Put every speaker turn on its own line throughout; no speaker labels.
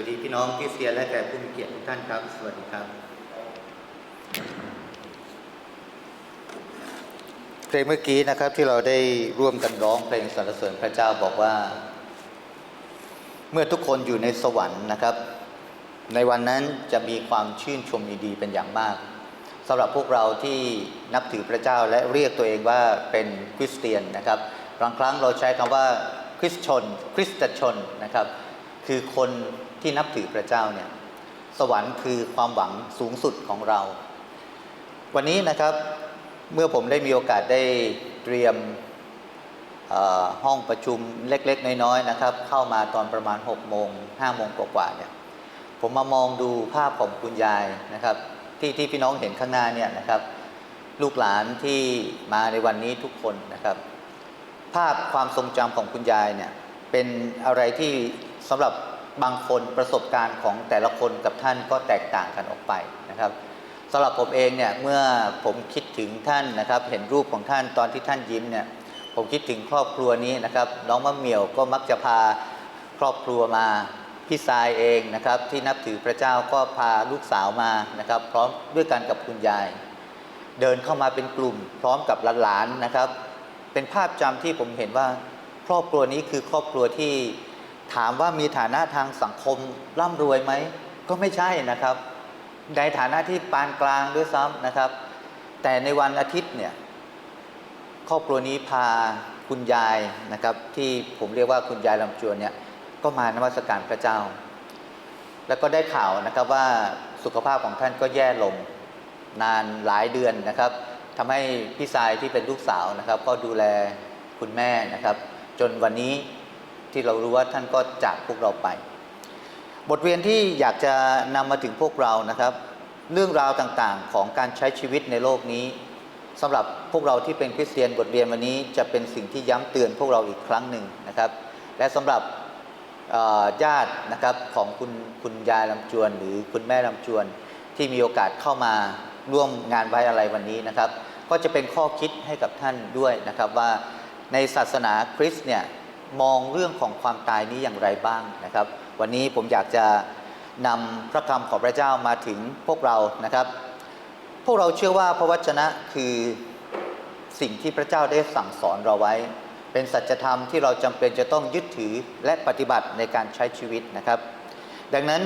วัสดีพี่น้องคริสเตียนและแขกผู้มีเกียรติทุกท่านครับ สวัสดีครับ เพลงเมื่อกี้นะครับที่เราได้ร่วมกันร้องเพลงสรรเสริญพระเจ้าบอกว่า เมื่อทุกคนอยู่ในสวรรค์นะครับ ในวันนั้นจะมีความชื่นชมยินดีเป็นอย่างมากสำหรับพวกเราที่นับถือพระเจ้าและเรียกตัวเองว่าเป็นคริสเตียนนะครับบางครั้งเราใช้คำว่าคริสชน คริสตชนนะครับ คือคน ที่นับถือพระเจ้าเนี่ยสวรรค์คือความหวังสูงสุดของเรา วันนี้นะครับเมื่อผมได้มีโอกาสได้เตรียมห้องประชุมเล็กๆ น้อยๆนะครับ เข้ามาตอนประมาณ6โมง5โมงกว่าๆเนี่ยผมมามองดูภาพของคุณยายนะครับที่ที่พี่น้องเห็นข้างหน้าเนี่ยนะครับ ลูกหลานที่มาในวันนี้ทุกคนนะครับ ภาพความทรงจำของคุณยายเนี่ยเป็นอะไรที่สำหรับ บางคนประสบการณ์ของแต่ละคนกับท่านก็แตกต่างกันออกไปนะครับสำหรับผมเองเนี่ยเมื่อผมคิดถึงท่านนะครับ เห็นรูปของท่านตอนที่ท่านยิ้มเนี่ยผมคิดถึงครอบครัวนี้นะครับ น้องมะเหมี่ยวก็มักจะพาครอบครัวมาพี่ทรายเองนะครับ ที่นับถือพระเจ้าก็พาลูกสาวมานะครับ พร้อมด้วยกันกับคุณยาย เดินเข้ามาเป็นกลุ่ม พร้อมกับหลานๆนะครับ เป็นภาพจำที่ผมเห็นว่าครอบครัวนี้คือครอบครัวที่ ถามว่ามีฐานะทางสังคมร่ำรวยไหม ก็ไม่ใช่นะครับ ในฐานะที่ปานกลางด้วยซ้ำนะครับ แต่ในวันอาทิตย์เนี่ยครอบครัวนี้พาคุณยายนะครับที่ผมเรียกว่าคุณยายลำจวนเนี่ยก็มานมัสการพระเจ้า แล้วก็ได้ข่าวนะครับว่าสุขภาพของท่านก็แย่ลงนานหลายเดือนนะครับทำให้พี่สายที่เป็นลูกสาวนะครับ ก็ดูแลคุณแม่นะครับ จนวันนี้ ที่เรารู้ว่าท่านก็จากพวกเราไป บทเรียนที่อยากจะนำมาถึงพวกเรานะครับ เรื่องราวต่างๆของการใช้ชีวิตในโลกนี้สำหรับพวกเราที่เป็นคริสเตียนบทเรียนวันนี้จะเป็นสิ่งที่ย้ำเตือนพวกเราอีกครั้งหนึ่งนะครับ และสำหรับญาตินะครับของคุณคุณยายลำจวน หรือคุณแม่ลำจวน ที่มีโอกาสเข้ามาร่วมงานไว้อะไรวันนี้นะครับ ก็จะเป็นข้อคิดให้กับท่านด้วยนะครับว่าในศาสนาคริสต์เนี่ย มองเรื่องของความตายนี้อย่างไรบ้างนะครับ วันนี้ผมอยากจะนำพระคำของพระเจ้ามาถึงพวกเรานะครับ พวกเราเชื่อว่าพระวจนะคือสิ่งที่พระเจ้าได้สั่งสอนเราไว้ เป็นสัจธรรมที่เราจำเป็นจะต้องยึดถือและปฏิบัติในการใช้ชีวิตนะครับ ดังนั้น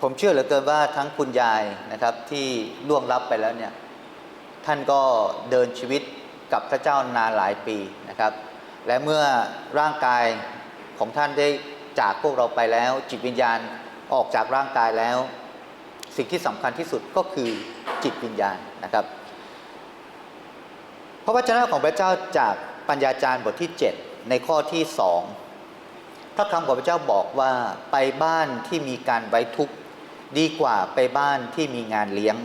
ผมเชื่อเหลือเกินว่าทั้งคุณยายนะครับที่ล่วงลับไปแล้วเนี่ยท่านก็เดินชีวิตกับพระเจ้านานหลายปีนะครับ และเมื่อร่างกายของท่านได้จากพวกเราไปแล้ว จิตวิญญาณออกจากร่างกายแล้ว สิ่งที่สำคัญที่สุดก็คือจิตวิญญาณนะครับ พระวจนะของพระเจ้าจากปัญญาจารย์บทที่ 7 ในข้อที่สองพระคำของพระเจ้าบอกว่าไปบ้านที่มีการไว้ทุกข์ดีกว่าไปบ้านที่มีงานเลี้ยง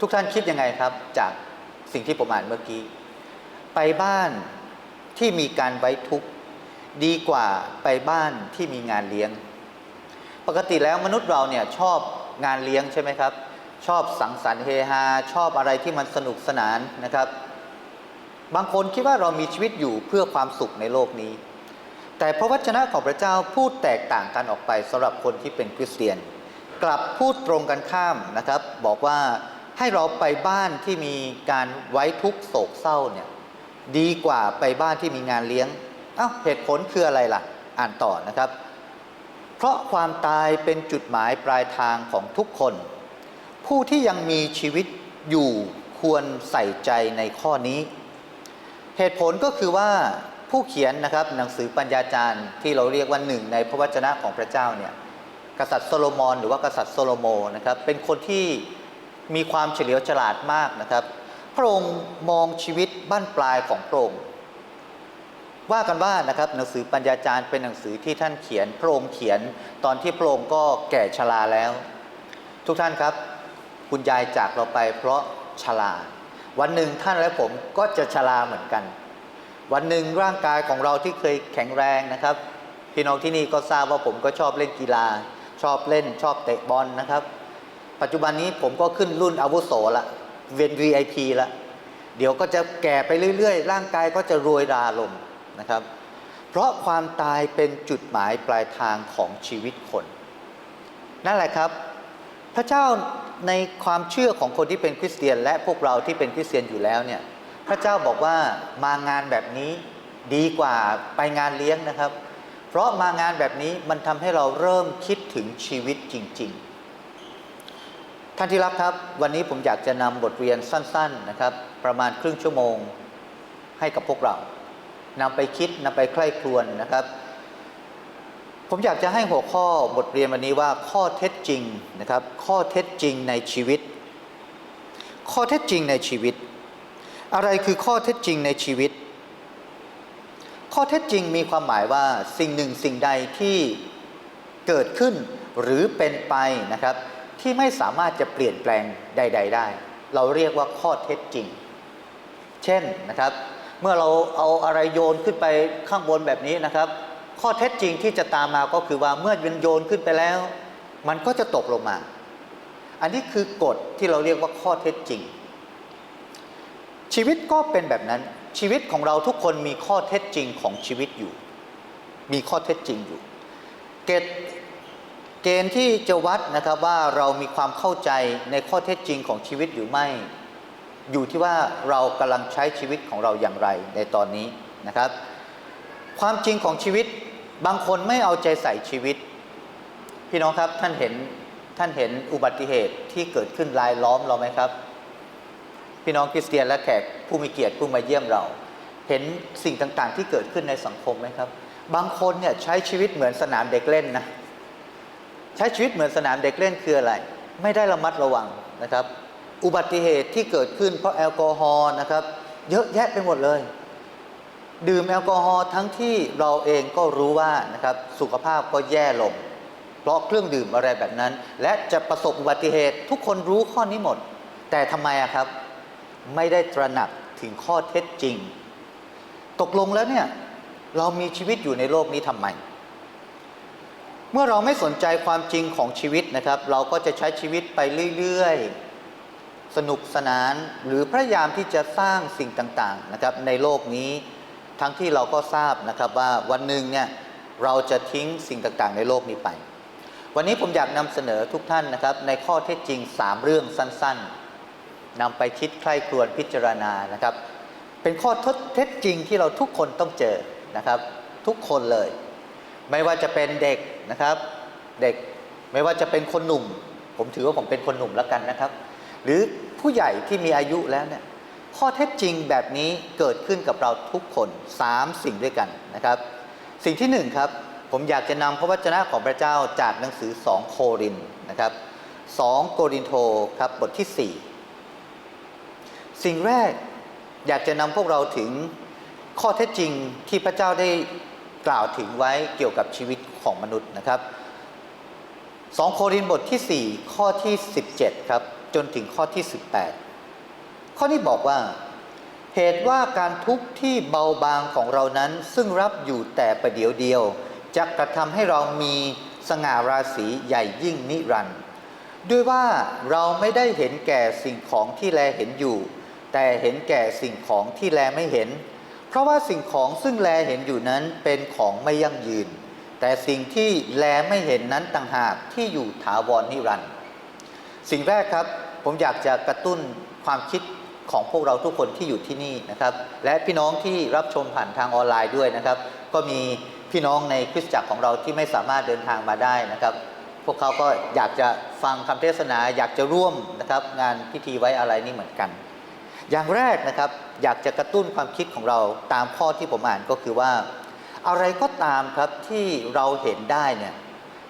ทุกท่านคิดยังไงครับจากสิ่งที่ผมอ่านเมื่อกี้ ไปบ้าน ที่มีการไว้ทุกข์ดีกว่าไปบ้านที่มีงานเลี้ยง ปกติแล้วมนุษย์เราเนี่ยชอบงานเลี้ยงใช่ไหมครับ ชอบสังสรรค์เฮฮาชอบอะไรที่มันสนุกสนานนะครับ บางคนคิดว่าเรามีชีวิตอยู่เพื่อความสุขในโลกนี้ แต่พระวจนะของพระเจ้าพูดแตกต่างกันออกไปสำหรับคนที่เป็นคริสเตียน กลับพูดตรงกันข้ามนะครับ บอกว่าให้เราไปบ้านที่มีการไว้ทุกข์โศกเศร้าเนี่ย ดีกว่าไปบ้านที่มีงานเลี้ยงเอ้าเหตุผลคืออะไรล่ะ อ่านต่อนะครับ เพราะความตายเป็นจุดหมายปลายทางของทุกคน ผู้ที่ยังมีชีวิตอยู่ควรใส่ใจในข้อนี้ เหตุผลก็คือว่าผู้เขียนนะครับหนังสือปัญญาจารย์ที่เราเรียกว่าหนึ่งในพระวจนะของพระเจ้าเนี่ยกษัตริย์โซโลมอนหรือว่ากษัตริย์โซโลโมนะครับเป็นคนที่มีความเฉลียวฉลาดมากนะครับ ระองค์มองชีวิตบ้านปลายของพระองค์ว่ากันว่านะครับหนังสือปัญญาจารย์เป็นหนังสือที่ท่านเขียนพระองค์เขียนตอนที่พระองค์ก็แก่ชราแล้ว ทุกท่านครับ คุณยายจากเราไปเพราะชราวันหนึ่งท่านและผมก็จะชราเหมือนกัน วันหนึ่งร่างกายของเราที่เคยแข็งแรงนะครับพี่น้องที่นี่ก็ทราบว่าผมก็ชอบเล่นกีฬา ชอบเล่นชอบเตะบอลนะครับ ปัจจุบันนี้ผมก็ขึ้นรุ่นอาวุโสละ เวียน VIP ละเดี๋ยวก็จะแก่ไปเรื่อยๆ ร่างกายก็จะรวยราลงนะครับ เพราะความตายเป็นจุดหมายปลายทางของชีวิตคน นั่นแหละครับ พระเจ้าในความเชื่อของคนที่เป็นคริสเตียน และพวกเราที่เป็นคริสเตียนอยู่แล้วเนี่ยพระเจ้าบอกว่ามางานแบบนี้ดีกว่าไปงานเลี้ยงนะครับ เพราะมางานแบบนี้มันทำให้เราเริ่มคิดถึงชีวิตจริง ๆ ท่านที่รักครับ วันนี้ผมอยากจะนำบทเรียนสั้น ๆนะครับ ประมาณครึ่งชั่วโมงให้กับพวกเรานำไปคิดนำไปใคร่ครวญนะครับ ผมอยากจะให้หัวข้อบทเรียนวันนี้ว่าข้อเท็จจริงนะครับ ข้อเท็จจริงในชีวิต ข้อเท็จจริงในชีวิต อะไรคือข้อเท็จจริงในชีวิต ข้อเท็จจริงมีความหมายว่าสิ่งหนึ่งสิ่งใดที่เกิดขึ้นหรือเป็นไปนะครับ ที่ไม่สามารถจะเปลี่ยนแปลงใด ๆ ได้ เราเรียกว่าข้อเท็จจริง เช่นนะครับ เมื่อเราเอาอะไรโยนขึ้นไปข้างบนแบบนี้นะครับ ข้อเท็จจริงที่จะตามมาก็คือว่าเมื่อมันโยนขึ้นไปแล้ว มันก็จะตกลงมา อันนี้คือกฎที่เราเรียกว่าข้อเท็จจริง ชีวิตก็เป็นแบบนั้นชีวิตของเราทุกคนมีข้อเท็จจริงของชีวิตอยู่ มีข้อเท็จจริงอยู่ เกณฑ์ เกณฑ์ที่จะวัดนะครับว่าเรามีความเข้าใจในข้อเท็จจริงของชีวิตหรือไม่ อยู่ที่ว่าเรากำลังใช้ชีวิตของเราอย่างไรในตอนนี้นะครับ ความจริงของชีวิตบางคนไม่เอาใจใส่ชีวิต พี่น้องครับท่านเห็นท่านเห็นอุบัติเหตุที่เกิดขึ้นรายล้อมเราไหมครับ พี่น้องคริสเตียนและแขกผู้มีเกียรติผู้มาเยี่ยมเรา เห็นสิ่งต่างๆ ที่เกิดขึ้นในสังคมไหมครับ บางคนเนี่ยใช้ชีวิตเหมือนสนามเด็กเล่นนะ ใช้ชีวิตเหมือนสนามเด็กเล่นคืออะไร ไม่ได้ระมัดระวังนะครับ อุบัติเหตุที่เกิดขึ้นเพราะแอลกอฮอล์นะครับ เยอะแยะไปหมดเลย ดื่มแอลกอฮอล์ทั้งที่เราเองก็รู้ว่านะครับสุขภาพก็แย่ลง เพราะเครื่องดื่มอะไรแบบนั้น และจะประสบอุบัติเหตุทุกคนรู้ข้อนี้หมด แต่ทำไมอะครับ ไม่ได้ตระหนักถึงข้อเท็จจริง ตกลงแล้วเนี่ยเรามีชีวิตอยู่ในโลกนี้ทำไม เมื่อเราไม่สนใจความจริงของชีวิตนะครับ เราก็จะใช้ชีวิตไปเรื่อยๆ สนุกสนานหรือพยายามที่จะสร้างสิ่งต่างๆนะครับในโลกนี้ ทั้งที่เราก็ทราบนะครับว่าวันหนึ่งเนี่ยเราจะทิ้งสิ่งต่างๆ ในโลกนี้ไป วันนี้ผมอยากนำเสนอทุกท่านนะครับ ในข้อเท็จจริง 3 เรื่องสั้นๆนำไปคิดใคร่ครวญพิจารณานะครับ เป็นข้อเท็จจริงที่เราทุกคนต้องเจอนะครับ ทุกคนเลย ไม่ว่าจะเป็นเด็ก นะครับ เด็กไม่ว่าจะเป็นคนหนุ่ม ผมถือว่าผมเป็นคนหนุ่มแล้วกันนะครับ หรือผู้ใหญ่ที่มีอายุแล้วเนี่ยข้อเท็จจริงแบบนี้เกิดขึ้นกับเราทุกคน 3 สิ่งด้วยกันนะครับ สิ่งที่ 1 ครับ ผมอยากจะนำพระวจนะของพระเจ้าจากหนังสือ 2 โครินนะครับ 2โกรินโทครับบทที่ 4 สิ่งแรกอยากจะนำพวกเราถึงข้อเท็จจริงที่พระเจ้าได้ กล่าวถึงไว้เกี่ยวกับชีวิตของมนุษย์นะครับ2โครินธ์บทที่ 4 ข้อที่ 17 ครับ จนถึงข้อที่ 18 ข้อนี้บอกว่า เหตุว่าการทุกข์ที่เบาบางของเรานั้น ซึ่งรับอยู่แต่ประเดียวเดียวจะกระทำให้เรามีสง่าราศีใหญ่ยิ่งนิรันดร์ด้วยว่าเราไม่ได้เห็นแก่สิ่งของที่แลเห็นอยู่ แต่เห็นแก่สิ่งของที่แลไม่เห็น เพราะว่าสิ่งของซึ่งแลเห็นอยู่นั้นเป็นของไม่ยั่งยืน แต่สิ่งที่แลไม่เห็นนั้นต่างหากที่อยู่ถาวรนิรันดร์สิ่งแรกครับผมอยากจะกระตุ้นความคิดของพวกเราทุกคนที่อยู่ที่นี่นะครับ และพี่น้องที่รับชมผ่านทางออนไลน์ด้วยนะครับ ก็มีพี่น้องในคริสตจักรของเราที่ไม่สามารถเดินทางมาได้นะครับ พวกเขาก็อยากจะฟังคำเทศนาอยากจะร่วมนะครับ งานพิธีไว้อะไรนี่เหมือนกัน อย่างแรกนะครับอยากจะกระตุ้นความคิดของเราตามข้อที่ผมอ่านก็คือว่า อะไรก็ตามครับที่เราเห็นได้เนี่ย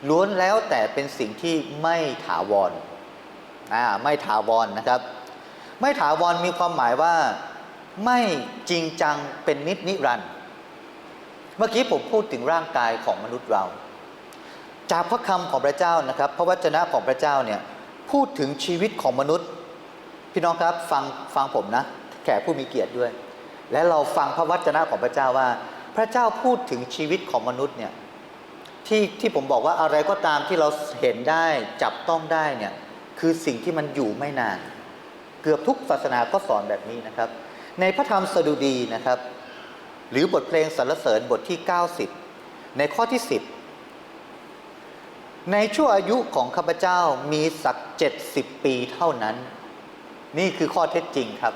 ล้วนแล้วแต่เป็นสิ่งที่ไม่ถาวรอ่าไม่ถาวรนะครับ ไม่ถาวรมีความหมายว่าไม่จริงจังเป็นนิจนิรันดร์เมื่อกี้ผมพูดถึงร่างกายของมนุษย์เรา จากพระคำของพระเจ้านะครับ พระวจนะของพระเจ้าเนี่ยพูดถึงชีวิตของมนุษย์ พี่น้องครับฟังฟังผมนะ แขกผู้มีเกียรติด้วย และเราฟังพระวจนะของพระเจ้าว่า พระเจ้าพูดถึงชีวิตของมนุษย์เนี่ยที่ที่ผมบอกว่าอะไรก็ตามที่เราเห็นได้จับต้องได้เนี่ยคือสิ่งที่มันอยู่ไม่นาน เกือบทุกศาสนาก็สอนแบบนี้นะครับ ในพระธรรมสดุดีนะครับ หรือบทเพลงสรรเสริญบทที่ 90 ในข้อที่ 10 ในชั่วอายุของข้าพเจ้ามีสักเจ็ดสิบปีเท่านั้น นี่คือข้อเท็จจริงครับ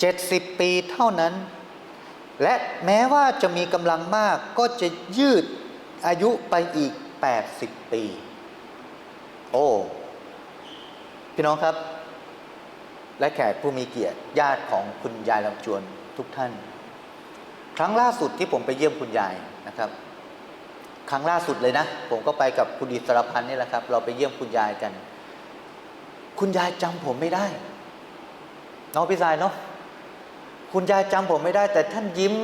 เจ็ดสิบปีเท่านั้น และแม้ว่าจะมีกำลังมากก็จะยืดอายุไปอีก 80 ปี โอ้พี่น้องครับ และแขกผู้มีเกียรติญาติของคุณยายลำจวนทุกท่าน ครั้งล่าสุดที่ผมไปเยี่ยมคุณยายนะครับ ครั้งล่าสุดเลยนะ ผมก็ไปกับคุณอิสรพันธ์นี่แหละครับ เราไปเยี่ยมคุณยายกัน คุณยายจำผมไม่ได้น้องพี่สายเนาะคุณยายจำผมไม่ได้ แต่ท่านยิ้ม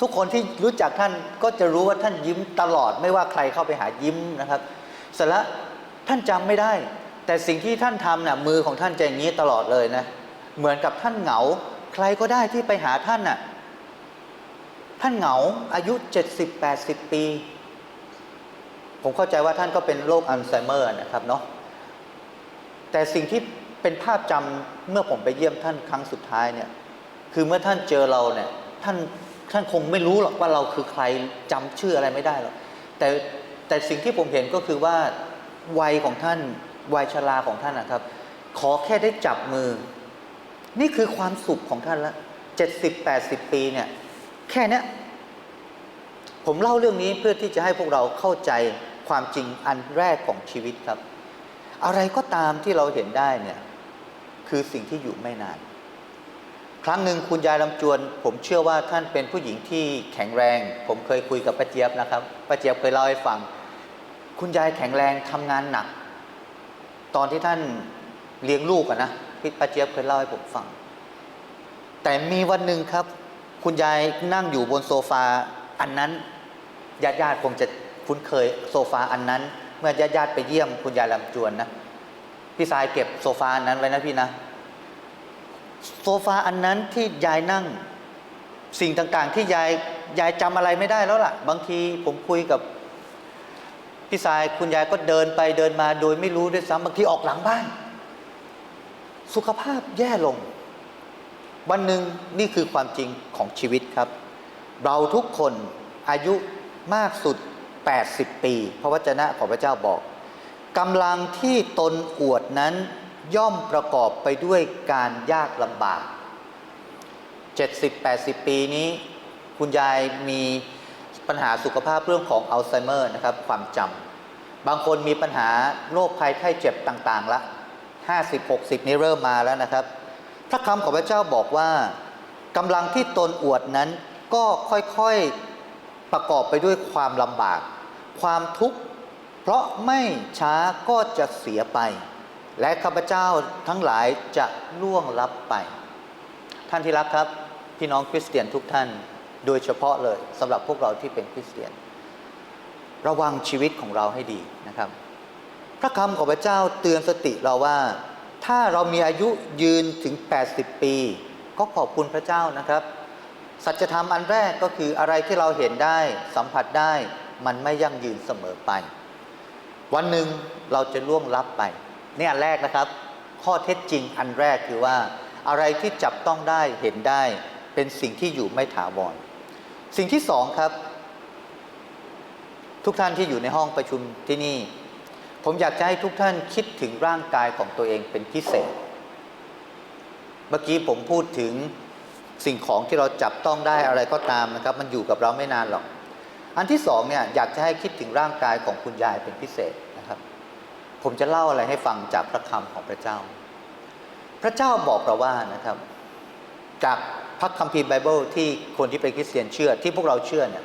ทุกคนที่รู้จักท่านก็จะรู้ว่าท่านยิ้มตลอดไม่ว่าใครเข้าไปหายิ้มนะครับเสร็จแล้วท่านจำไม่ได้ แต่สิ่งที่ท่านทำน่ะมือของท่านจะอย่างนี้ตลอดเลยนะเหมือนกับท่านเหงา ใครก็ได้ที่ไปหาท่านน่ะท่านเหงาอายุ 70-80 ปี ผมเข้าใจว่าท่านก็เป็นโรคอัลไซเมอร์นะครับเนาะ แต่สิ่งที่เป็นภาพจำเมื่อผมไปเยี่ยมท่านครั้งสุดท้ายเนี่ยคือเมื่อท่านเจอเราเนี่ยท่านท่านคงไม่รู้หรอกว่าเราคือใครจำชื่ออะไรไม่ได้หรอกแต่แต่สิ่งที่ผมเห็นก็คือว่าวัยของท่านวัยชราของท่านนะครับ ขอแค่ได้จับมือ นี่คือความสุขของท่านละเจ็ดสิบแปดสิบปีเนี่ยแค่นี้ผมเล่าเรื่องนี้เพื่อที่จะให้พวกเราเข้าใจความจริงอันแรกของชีวิตครับ อะไรก็ตามที่เราเห็นได้เนี่ยคือสิ่งที่อยู่ไม่นาน ครั้งหนึ่งคุณยายลำจวน ผมเชื่อว่าท่านเป็นผู้หญิงที่แข็งแรง ผมเคยคุยกับป้าเจี๊ยบนะครับป้าเจี๊ยบเคยเล่าให้ฟัง คุณยายแข็งแรงทำงานหนัก ตอนที่ท่านเลี้ยงลูกอะนะพี่ป้าเจี๊ยบเคยเล่าให้ผมฟัง แต่มีวันหนึ่งครับ คุณยายนั่งอยู่บนโซฟาอันนั้นญาติๆคงจะคุ้นเคยโซฟาอันนั้น เมื่อญาติญาติๆไปเยี่ยมคุณยายลำจวนนะพี่สายเก็บโซฟาอันนั้นไว้นะพี่นะ โซฟาอันนั้นที่ยายนั่ง สิ่งต่างๆ ที่ยายยายจำอะไรไม่ได้แล้วล่ะ บางทีผมคุยกับพี่สายคุณยายก็เดินไปเดินมาโดยไม่รู้ด้วยซ้ำบางทีออกหลังบ้านสุขภาพแย่ลง วันหนึ่งนี่คือความจริงของชีวิตครับ เราทุกคนอายุมากสุด 80 ปี พระวจนะของพระเจ้าบอกกำลังที่ตนอวดนั้นย่อมประกอบไปด้วยการยากลำบาก 70-80 ปีนี้ คุณยายมีปัญหาสุขภาพเรื่องของอัลไซเมอร์นะครับ ความจำบางคนมีปัญหาโรคภัยไข้เจ็บต่างๆละ50-60 นี้เริ่มมาแล้วนะครับ พระคำของพระเจ้าบอกว่ากำลังที่ตนอวดนั้นก็ค่อยๆ ประกอบไปด้วยความลำบาก ความทุกข์ เพราะไม่ช้าก็จะเสียไป และข้าพเจ้าทั้งหลายจะล่วงลับไป ท่านที่รักครับ พี่น้องคริสเตียนทุกท่าน โดยเฉพาะเลยสำหรับพวกเราที่เป็นคริสเตียน ระวังชีวิตของเราให้ดีนะครับ พระคำของพระเจ้าเตือนสติเราว่า ถ้าเรามีอายุยืนถึง 80 ปี ก็ขอบคุณพระเจ้านะครับ สัจธรรมอันแรกก็คืออะไรที่เราเห็นได้สัมผัสได้มันไม่ยั่งยืนเสมอไป วันหนึ่งเราจะล่วงลับไปนี่อันแรกนะครับ ข้อเท็จจริงอันแรกคือว่า อะไรที่จับต้องได้เห็นได้ เป็นสิ่งที่อยู่ไม่ถาวร สิ่งที่สองครับ ทุกท่านที่อยู่ในห้องประชุมที่นี่ ผมอยากจะให้ทุกท่านคิดถึงร่างกายของตัวเองเป็นพิเศษ เมื่อกี้ผมพูดถึง สิ่งของที่เราจับต้องได้อะไรก็ตามนะครับ มันอยู่กับเราไม่นานหรอก อันที่สองเนี่ยอยากจะให้คิดถึงร่างกายของคุณยายเป็นพิเศษนะครับ ผมจะเล่าอะไรให้ฟังจากพระคำของพระเจ้า พระเจ้าบอกเราว่านะครับ จากพระคัมภีร์ไบเบิลที่คนที่เป็นคริสเตียนเชื่อที่พวกเราเชื่อเนี่ย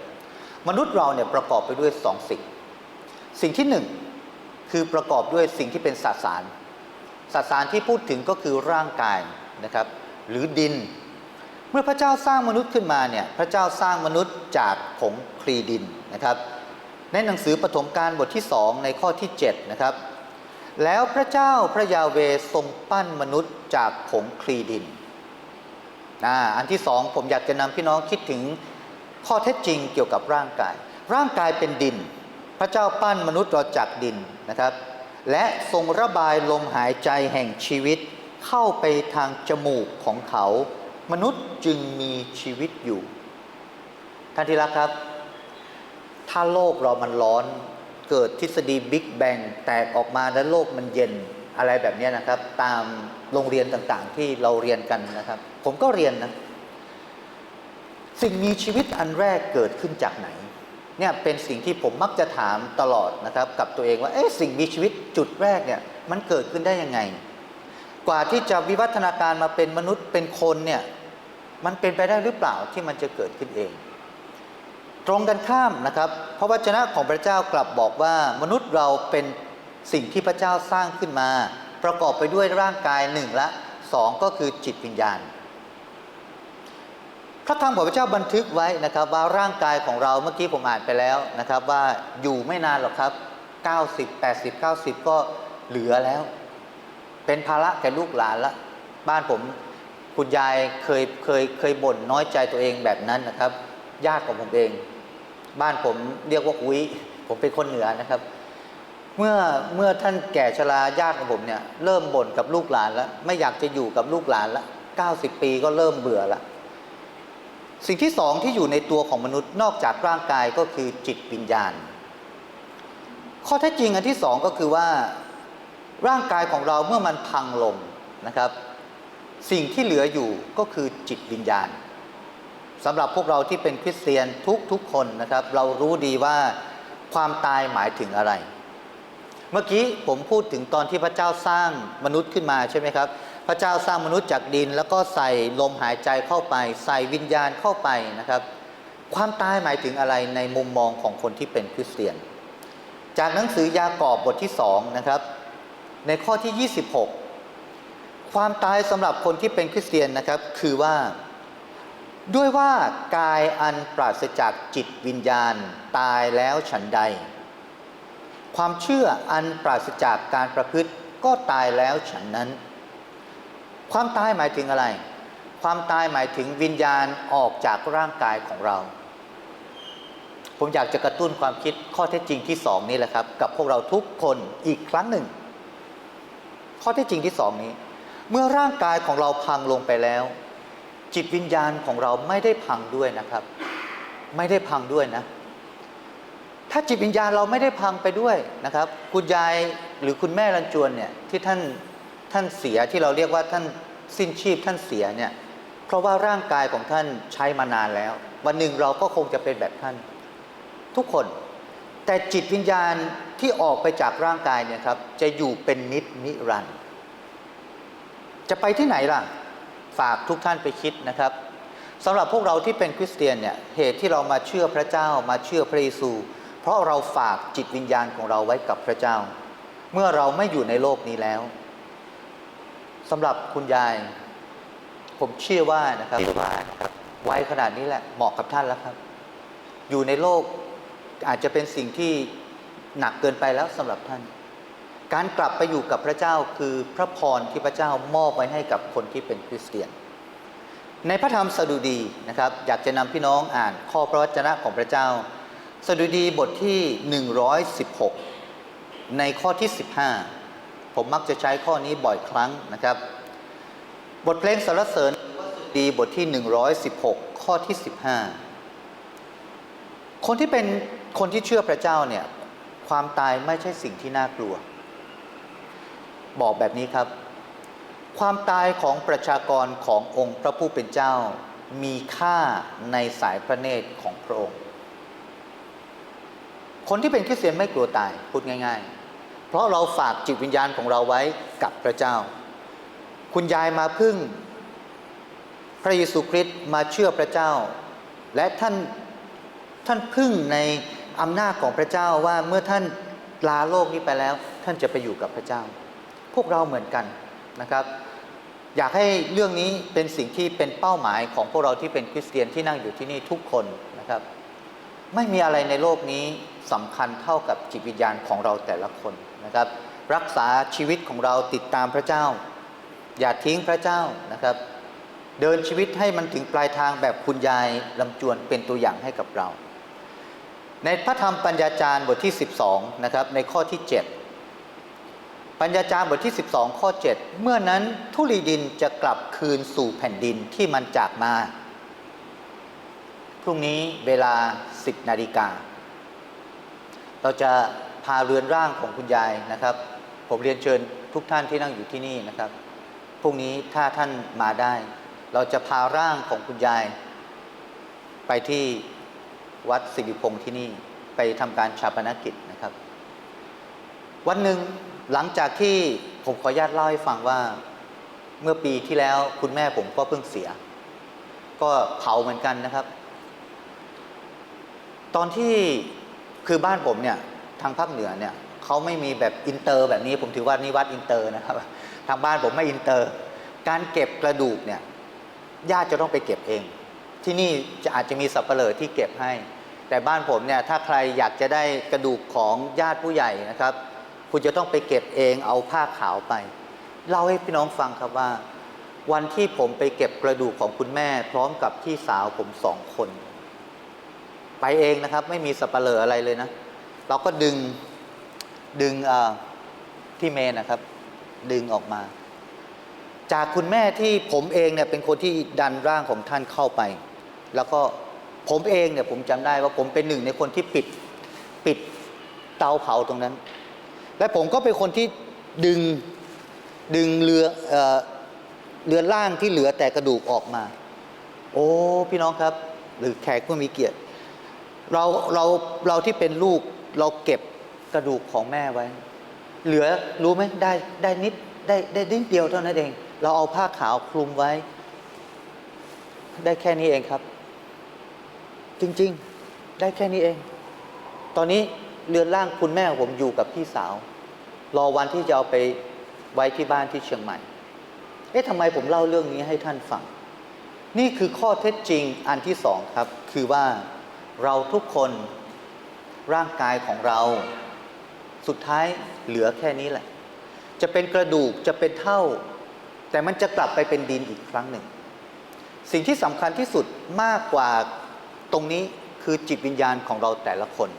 มนุษย์เราเนี่ยประกอบไปด้วยสองสิ่ง สิ่งที่หนึ่งคือประกอบด้วยสิ่งที่เป็นสสารสสารที่พูดถึงก็คือร่างกายนะครับ หรือดิน เมื่อพระเจ้าสร้างมนุษย์ขึ้นมาเนี่ยพระเจ้าสร้างมนุษย์จากผงคลีดินนะครับ ในหนังสือปฐมกาลบทที่สองในข้อที่7นะครับแล้วพระเจ้าพระยาเวทรงปั้นมนุษย์จากผงคลีดินอ่าอันที่สองผมอยากจะนำพี่น้องคิดถึงข้อเท็จจริงเกี่ยวกับร่างกาย ร่างกายเป็นดิน พระเจ้าปั้นมนุษย์เราจากดินนะครับ และทรงระบายลมหายใจแห่งชีวิตเข้าไปทางจมูกของเขา มนุษย์จึงมีชีวิตอยู่ ท่านที่รักครับ ถ้าโลกเรามันร้อน เกิดทฤษฎีบิ๊กแบงแตกออกมาแล้วโลกมันเย็นอะไรแบบนี้นะครับ ตามโรงเรียนต่างๆ ที่เราเรียนกันนะครับ ผมก็เรียนนะ สิ่งมีชีวิตอันแรกเกิดขึ้นจากไหน เนี่ยเป็นสิ่งที่ผมมักจะถามตลอดนะครับ กับตัวเองว่าเอ๊ะสิ่งมีชีวิตจุดแรกเนี่ย มันเกิดขึ้นได้ยังไง กว่าที่จะวิวัฒนาการมาเป็นมนุษย์เป็นคนเนี่ย มันเป็นไปได้หรือเปล่าที่มันจะเกิดขึ้นเอง ตรงกันข้ามนะครับพระวจนะของพระเจ้ากลับบอกว่ามนุษย์เราเป็นสิ่งที่พระเจ้าสร้างขึ้นมา ประกอบไปด้วยร่างกายหนึ่งละสองก็คือจิตวิญญาณ พระธรรมของพระเจ้าบันทึกไว้นะครับว่าร่างกายของเราเมื่อกี้ผมอ่านไปแล้วนะครับว่าอยู่ไม่นานหรอกครับ 90 80 90 ก็เหลือแล้ว เป็นภาระแก่ลูกหลานละบ้านผม คุณยายเคยเคยเคยบ่นน้อยใจตัวเองแบบนั้นนะครับญาติของผมเอง บ้านผมเรียกว่าอุ้ยผมเป็นคนเหนือนะครับ เมื่อเมื่อท่านแก่ชราญาติของผมเนี่ยเริ่มบ่นกับลูกหลานแล้ว ไม่อยากจะอยู่กับลูกหลานละ90 ปีก็เริ่มเบื่อละสิ่งที่สองที่อยู่ในตัวของมนุษย์นอกจากร่างกายก็คือจิตวิญญาณ ข้อเท็จจริงอันที่สองก็คือว่าร่างกายของเราเมื่อมันพังลงนะครับ สิ่งที่เหลืออยู่ก็คือจิตวิญญาณสำหรับพวกเราที่เป็นคริสเตียนทุกๆคนนะครับ เรารู้ดีว่าความตายหมายถึงอะไร เมื่อกี้ผมพูดถึงตอนที่พระเจ้าสร้างมนุษย์ขึ้นมาใช่ไหมครับ พระเจ้าสร้างมนุษย์จากดิน แล้วก็ใส่ลมหายใจเข้าไป ใส่วิญญาณเข้าไปนะครับ ความตายหมายถึงอะไรในมุมมองของคนที่เป็นคริสเตียน จากหนังสือยากอบบทที่สองนะครับ ในข้อที่ 26 ความตายสำหรับคนที่เป็นคริสเตียนนะครับคือว่า ด้วยว่ากายอันปราศจากจิตวิญญาณตายแล้วฉันใด ความเชื่ออันปราศจากการประพฤติก็ตายแล้วฉันนั้น ความตายหมายถึงอะไร ความตายหมายถึงวิญญาณออกจากร่างกายของเรา ผมอยากจะกระตุ้นความคิดข้อเท็จจริงที่สองนี้แหละครับ กับพวกเราทุกคนอีกครั้งหนึ่ง ข้อเท็จจริงที่สองนี้ เมื่อร่างกายของเราพังลงไปแล้ว จิตวิญญาณของเราไม่ได้พังด้วยนะครับ ไม่ได้พังด้วยนะ ถ้าจิตวิญญาณเราไม่ได้พังไปด้วยนะครับ คุณยายหรือคุณแม่รันจวนเนี่ยที่ท่านท่านเสียที่เราเรียกว่าท่านสิ้นชีพท่านเสียเนี่ยเพราะว่าร่างกายของท่านใช้มานานแล้ว วันหนึ่งเราก็คงจะเป็นแบบท่าน ทุกคน แต่จิตวิญญาณที่ออกไปจากร่างกายเนี่ยครับจะอยู่เป็นนิจนิรันด จะไปที่ไหนล่ะ ฝากทุกท่านไปคิดนะครับสำหรับพวกเราที่เป็นคริสเตียนเนี่ยเหตุที่เรามาเชื่อพระเจ้ามาเชื่อพระเยซู เพราะเราฝากจิตวิญญาณของเราไว้กับพระเจ้า เมื่อเราไม่อยู่ในโลกนี้แล้วสำหรับคุณยาย ผมเชื่อว่านะครับว่านะครับไว้ขนาดนี้แหละเหมาะกับท่านแล้วครับ อยู่ในโลกอาจจะเป็นสิ่งที่หนักเกินไปแล้วสำหรับท่าน การกลับไปอยู่กับพระเจ้าคือพระพรที่พระเจ้ามอบไว้ให้กับคนที่เป็นคริสเตียน ในพระธรรมสดุดีนะครับ อยากจะนำพี่น้องอ่านข้อพระวจนะของพระเจ้า สดุดีบทที่ 116 ในข้อที่ 15 ผมมักจะใช้ข้อนี้บ่อยครั้งนะครับ บทเพลงสรรเสริญดีบทที่ 116 ข้อที่ 15 คนที่เป็นคนที่เชื่อพระเจ้าเนี่ยความตายไม่ใช่สิ่งที่น่ากลัว บอกแบบนี้ครับ ความตายของประชากรขององค์พระผู้เป็นเจ้า มีค่าในสายพระเนตรของพระองค์ คนที่เป็นคริสเตียนไม่กลัวตายพูดง่าย ๆ เพราะเราฝากจิตวิญญาณของเราไว้กับพระเจ้า คุณยายมาพึ่ง พระเยซูคริสต์มาเชื่อพระเจ้า และท่านท่านพึ่งในอำนาจของพระเจ้าว่าเมื่อท่านลาโลกนี้ไปแล้ว ท่านจะไปอยู่กับพระเจ้า พวกเราเหมือนกันนะครับ อยากให้เรื่องนี้เป็นสิ่งที่เป็นเป้าหมายของพวกเราที่เป็นคริสเตียนที่นั่งอยู่ที่นี่ทุกคนนะครับ ไม่มีอะไรในโลกนี้สำคัญเท่ากับจิตวิญญาณของเราแต่ละคนนะครับ รักษาชีวิตของเราติดตามพระเจ้า อย่าทิ้งพระเจ้านะครับ เดินชีวิตให้มันถึงปลายทางแบบคุณยายลำจวนเป็นตัวอย่างให้กับเรา ในพระธรรมปัญญาจารย์บทที่ 12นะครับในข้อที่ 7 ปัญญาจารย์บทที่ 12 ข้อ 7 เมื่อนั้นทุลีดินจะกลับคืนสู่แผ่นดินที่มันจากมาทรุ่งนี้เวลา 10นาฬิกา เราจะพาเรือนร่างของคุณยายนะครับ ผมเรียนเชิญทุกท่านที่นั่งอยู่ที่นี่นะครับ พรุ่งนี้ถ้าท่านมาได้ เราจะพาร่างของคุณยาย ไปที่วัดสิริพงษ์ที่นี่ ไปทำการชาปนกิจนะครับ วันหนึ่ง หลังจากที่ผมขออนุญาตเล่าให้ฟังว่าเมื่อปีที่แล้วคุณแม่ผมก็เพิ่งเสีย ก็เผาเหมือนกันนะครับ ตอนที่คือบ้านผมเนี่ยทางภาคเหนือเนี่ยเขาไม่มีแบบอินเตอร์ แบบนี้ผมถือว่านี่วัดอินเตอร์นะครับ ทางบ้านผมไม่อินเตอร์ การเก็บกระดูกเนี่ยญาติจะต้องไปเก็บเอง ที่นี่จะอาจจะมีสับเปลอที่เก็บให้ แต่บ้านผมเนี่ยถ้าใครอยากจะได้กระดูกของญาติผู้ใหญ่นะครับ คุณจะต้องไปเก็บเองเอาผ้าขาวไป เล่าให้พี่น้องฟังครับว่า วันที่ผมไปเก็บกระดูกของคุณแม่ พร้อมกับพี่สาวผมสองคน ไปเองนะครับ ไม่มีสับเปลออะไรเลยนะ เราก็ดึงดึงที่เมนนะครับ ดึงออกมา จากคุณแม่ที่ผมเองเนี่ยเป็นคนที่ดันร่างของท่านเข้าไป แล้วก็ผมเองเนี่ยผมจำได้ว่าผมเป็นหนึ่งในคนที่ปิดปิดเตาเผาตรงนั้น และผมก็เป็นคนที่ดึงดึงเรือเอ่อเรือนร่างที่เหลือแต่กระดูกออกมา โอ้พี่น้องครับ หรือแขกผู้มีเกียรติ เราเราเราที่เป็นลูกเราเก็บกระดูกของแม่ไว้ เหลือรู้ไหมได้ได้นิดได้ได้นิดเดียวเท่านั้นเอง เราเอาผ้าขาวคลุมไว้ ได้แค่นี้เองครับ จริง ๆ ได้แค่นี้เอง ตอนนี้ เรือนร่างคุณแม่ของผมอยู่กับพี่สาว รอวันที่จะเอาไปไว้ที่บ้านที่เชียงใหม่ เอ๊ะทำไมผมเล่าเรื่องนี้ให้ท่านฟัง นี่คือข้อเท็จจริงอันที่สองครับ คือว่าเราทุกคนร่างกายของเรา สุดท้ายเหลือแค่นี้แหละ จะเป็นกระดูกจะเป็นเท่า แต่มันจะกลับไปเป็นดินอีกครั้งหนึ่ง สิ่งที่สำคัญที่สุดมากกว่าตรงนี้คือจิตวิญญาณของเราแต่ละคน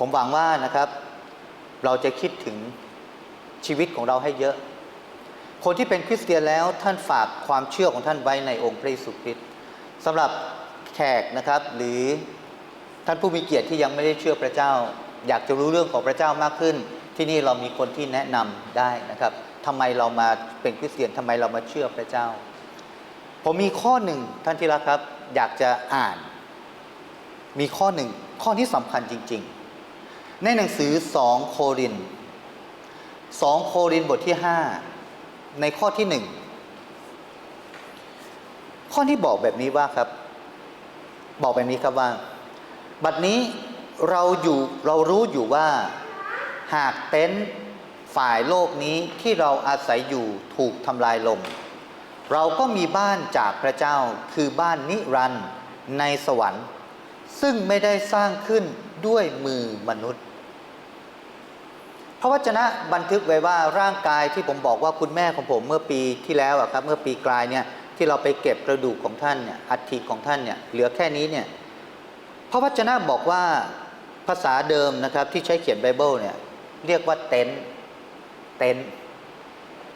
ผมหวังว่านะครับ เราจะคิดถึงชีวิตของเราให้เยอะ คนที่เป็นคริสเตียนแล้วท่านฝากความเชื่อของท่านไว้ในองค์พระเยซูคริสต์สำหรับแขกนะครับหรือท่านผู้มีเกียรติที่ยังไม่ได้เชื่อพระเจ้า อยากจะรู้เรื่องของพระเจ้ามากขึ้น ที่นี่เรามีคนที่แนะนำได้นะครับทำไมเรามาเป็นคริสเตียนทำไมเรามาเชื่อพระเจ้า ผมมีข้อหนึ่งท่านที่รักครับ อยากจะอ่าน มีข้อหนึ่งข้อที่สำคัญจริง ๆ ในหนังสือสองโครินสองโครินบทที่ห้าในข้อที่หนึ่งข้อที่บอกแบบนี้ว่าครับ บอกแบบนี้ครับว่า บัดนี้เราอยู่เรารู้อยู่ว่าหากเต็นท์ฝ่ายโลกนี้ที่เราอาศัยอยู่ถูกทำลายลง เราก็มีบ้านจากพระเจ้าคือบ้านนิรันดร์ในสวรรค์ ซึ่งไม่ได้สร้างขึ้นด้วยมือมนุษย์ พระวจนะบันทึกไว้ว่าร่างกายที่ผมบอกว่าคุณแม่ของผมเมื่อปีที่แล้วอะครับเมื่อปีกลายเนี่ยที่เราไปเก็บกระดูกของท่านเนี่ยอัฐิของท่านเนี่ยเหลือแค่นี้เนี่ยพระวจนะบอกว่าภาษาเดิมนะครับที่ใช้เขียนไบเบิลเนี่ยเรียกว่าเต็นเต็น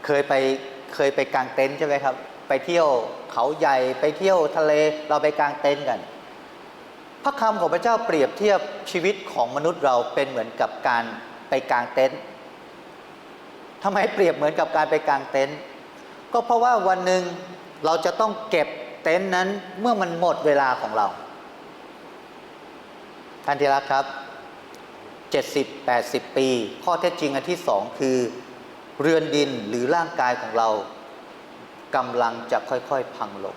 เคยไปเคยไปกางเต็นใช่ไหมครับ ไปเที่ยวเขาใหญ่ไปเที่ยวทะเลเราไปกางเต็นกัน พระคำของพระเจ้าเปรียบเทียบชีวิตของมนุษย์เราเป็นเหมือนกับการ ไปกางเต็นท์ทำไมเปรียบเหมือนกับการไปกางเต็นท์ก็เพราะว่าวันหนึ่งเราจะต้องเก็บเต็นท์นั้นเมื่อมันหมดเวลาของเราท่านที่รักครับ 70 80 ปี ข้อเท็จจริงอันที่สองคือเรือนดินหรือร่างกายของเรากำลังจะค่อยๆ พังลง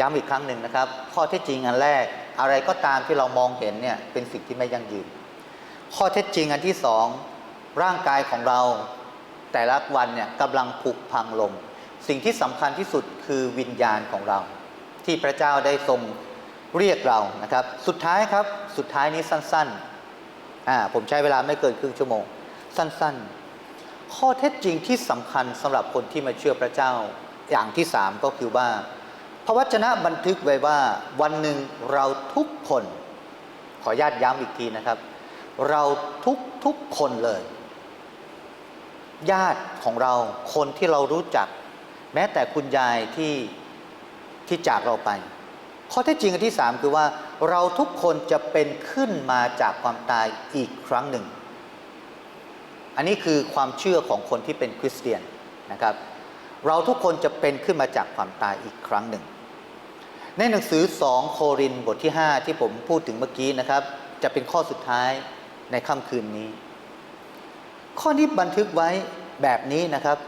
ย้ำอีกครั้งหนึ่งนะครับ ข้อเท็จจริงอันแรก อะไรก็ตามที่เรามองเห็นเนี่ยเป็นสิ่งที่ไม่ยั่งยืน ข้อเท็จจริงอันที่สองร่างกายของเรา แต่ละวันเนี่ยกำลังผุพังลง สิ่งที่สำคัญที่สุดคือวิญญาณของเรา ที่พระเจ้าได้ทรงเรียกเรานะครับ สุดท้ายครับสุดท้ายนี้สั้นๆอ่าผมใช้เวลาไม่เกินครึ่งชั่วโมง สั้นๆ ข้อเท็จจริงที่สำคัญสำหรับคนที่มาเชื่อพระเจ้าอย่างที่สามก็คือว่าพระวจนะบันทึกไว้ว่าวันหนึ่งเราทุกคน ขอญาตย้ำอีกทีนะครับ เราทุกทุกคนเลย ญาติของเราคนที่เรารู้จัก แม้แต่คุณยายที่ที่จากเราไป ข้อเท็จจริงที่สามคือว่า เราทุกคนจะเป็นขึ้นมาจากความตายอีกครั้งหนึ่ง อันนี้คือความเชื่อของคนที่เป็นคริสเตียนนะครับ เราทุกคนจะเป็นขึ้นมาจากความตายอีกครั้งหนึ่ง ในหนังสือ 2 โครินบทที่ 5 ที่ผมพูดถึงเมื่อกี้นะครับ จะเป็นข้อสุดท้าย ในค่ำคืนนี้ ข้อนี้บันทึกไว้แบบนี้นะครับ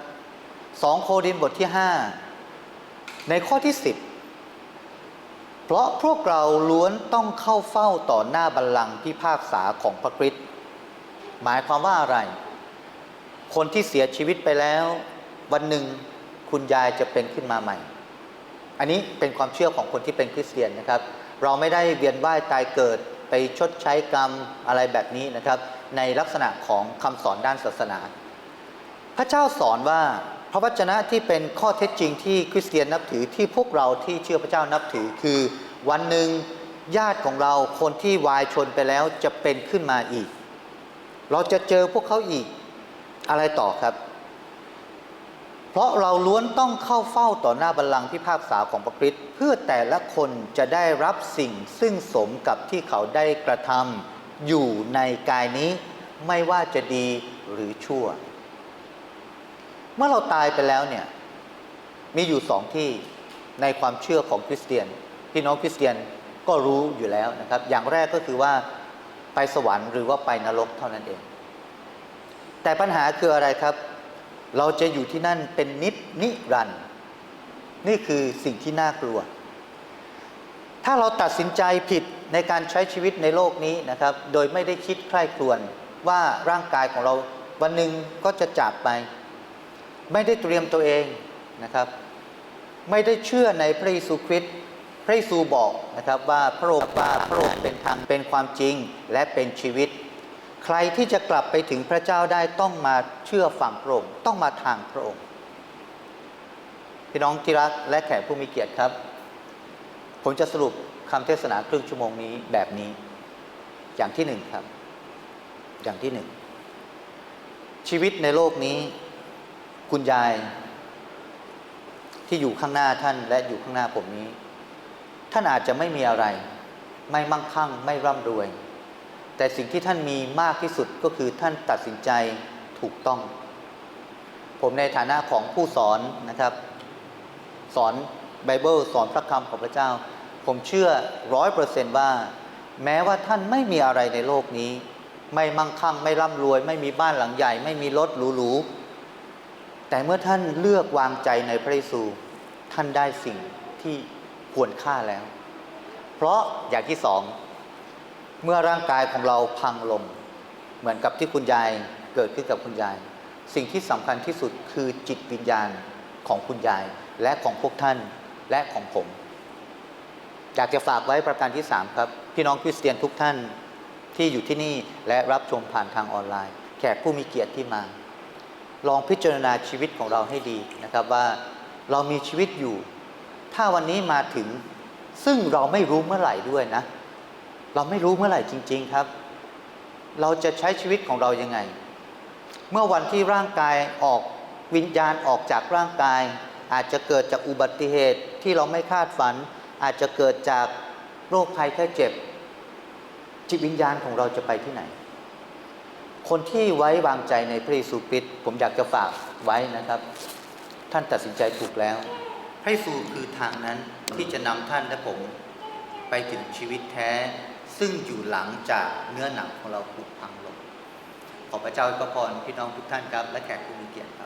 2 โครินธ์บทที่ 5 ในข้อที่ 10 เพราะพวกเราล้วนต้องเข้าเฝ้าต่อหน้าบัลลังก์พิพากษาของพระคริสต์หมายความว่าอะไร คนที่เสียชีวิตไปแล้ว วันหนึ่งคุณยายจะเป็นขึ้นมาใหม่ อันนี้เป็นความเชื่อของคนที่เป็นคริสเตียนนะครับ เราไม่ได้เวียนว่ายตายเกิด ไปชดใช้กรรมอะไรแบบนี้นะครับ ในลักษณะของคำสอนด้านศาสนา พระเจ้าสอนว่าพระวจนะที่เป็นข้อเท็จจริงที่คริสเตียนนับถือที่พวกเราที่เชื่อพระเจ้านับถือคือวันหนึ่งญาติของเราคนที่วายชนไปแล้วจะเป็นขึ้นมาอีก เราจะเจอพวกเขาอีกอะไรต่อครับ เพราะเราล้วนต้องเข้าเฝ้าต่อหน้าบัลลังก์พิพากษาของพระคริสต์เพื่อแต่ละคนจะได้รับสิ่งซึ่งสมกับที่เขาได้กระทำอยู่ในกายนี้ ไม่ว่าจะดีหรือชั่ว เมื่อเราตายไปแล้วเนี่ยมีอยู่สองที่ในความเชื่อของคริสเตียน พี่น้องคริสเตียนก็รู้อยู่แล้วนะครับ อย่างแรกก็คือว่าไปสวรรค์หรือว่าไปนรกเท่านั้นเอง แต่ปัญหาคืออะไรครับ เราจะอยู่ที่นั่นเป็นนิดนิรันด์นี่คือสิ่งที่น่ากลัว ถ้าเราตัดสินใจผิดในการใช้ชีวิตในโลกนี้นะครับ โดยไม่ได้คิดใคร่ครวญว่าร่างกายของเราวันหนึ่งก็จะจากไป ไม่ได้เตรียมตัวเองนะครับ ไม่ได้เชื่อในพระเยซูคริสต์พระเยซูบอกนะครับว่าพระองค์ว่าพระองค์เป็นทางเป็นความจริงและเป็นชีวิต ใครที่จะกลับไปถึงพระเจ้าได้ต้องมาเชื่อฟังพระองค์ต้องมาทางพระองค์พี่น้องที่รักและแขกผู้มีเกียรติครับ ผมจะสรุปคำเทศนาครึ่งชั่วโมงนี้แบบนี้ อย่างที่หนึ่งครับ อย่างที่หนึ่งชีวิตในโลกนี้ คุณยายที่อยู่ข้างหน้าท่านและอยู่ข้างหน้าผมนี้ ท่านอาจจะไม่มีอะไร ไม่มั่งคั่ง ไม่ร่ำรวย แต่สิ่งที่ท่านมีมากที่สุดก็คือท่านตัดสินใจถูกต้อง ผมในฐานะของผู้สอนนะครับ สอนไบเบิลสอนพระคำของพระเจ้า ผมเชื่อร้อยเปอร์เซนต์ว่า แม้ว่าท่านไม่มีอะไรในโลกนี้ ไม่มั่งคั่งไม่ร่ำรวย ไม่มีบ้านหลังใหญ่ ไม่มีรถหรูๆแต่เมื่อท่านเลือกวางใจในพระเยซูท่านได้สิ่งที่ควรค่าแล้ว เพราะอย่างที่สอง เมื่อร่างกายของเราพังลง เหมือนกับที่คุณยายเกิดขึ้นกับคุณยาย สิ่งที่สำคัญที่สุดคือจิตวิญญาณของคุณยาย และของพวกท่านและของผม อยากจะฝากไว้ประการที่ 3 ครับ พี่น้องคริสเตียนทุกท่านที่อยู่ที่นี่และรับชมผ่านทางออนไลน์ แขกผู้มีเกียรติที่มา ลองพิจารณาชีวิตของเราให้ดีนะครับว่าเรามีชีวิตอยู่ ถ้าวันนี้มาถึงซึ่งเราไม่รู้เมื่อไหร่ด้วยนะ เราไม่รู้เมื่อไหร่จริง ๆครับ เราจะใช้ชีวิตของเรายังไง เมื่อวันที่ร่างกายออกวิญญาณออกจากร่างกาย อาจจะเกิดจากอุบัติเหตุที่เราไม่คาดฝัน อาจจะเกิดจากโรคภัยแค่เจ็บ จิตวิญญาณของเราจะไปที่ไหน คนที่ไว้วางใจในพระเยซูคริสต์ผมอยากจะฝากไว้นะครับ ท่านตัดสินใจถูกแล้วพระเยซูคือทางนั้นที่จะนำท่านและผมไปถึงชีวิตแท้ ซึ่งอยู่หลังจากเนื้อหนังของเราผุพังลง ขอพระเจ้าอวยพรพี่น้องทุกท่านครับ และแขกผู้มีเกียรติ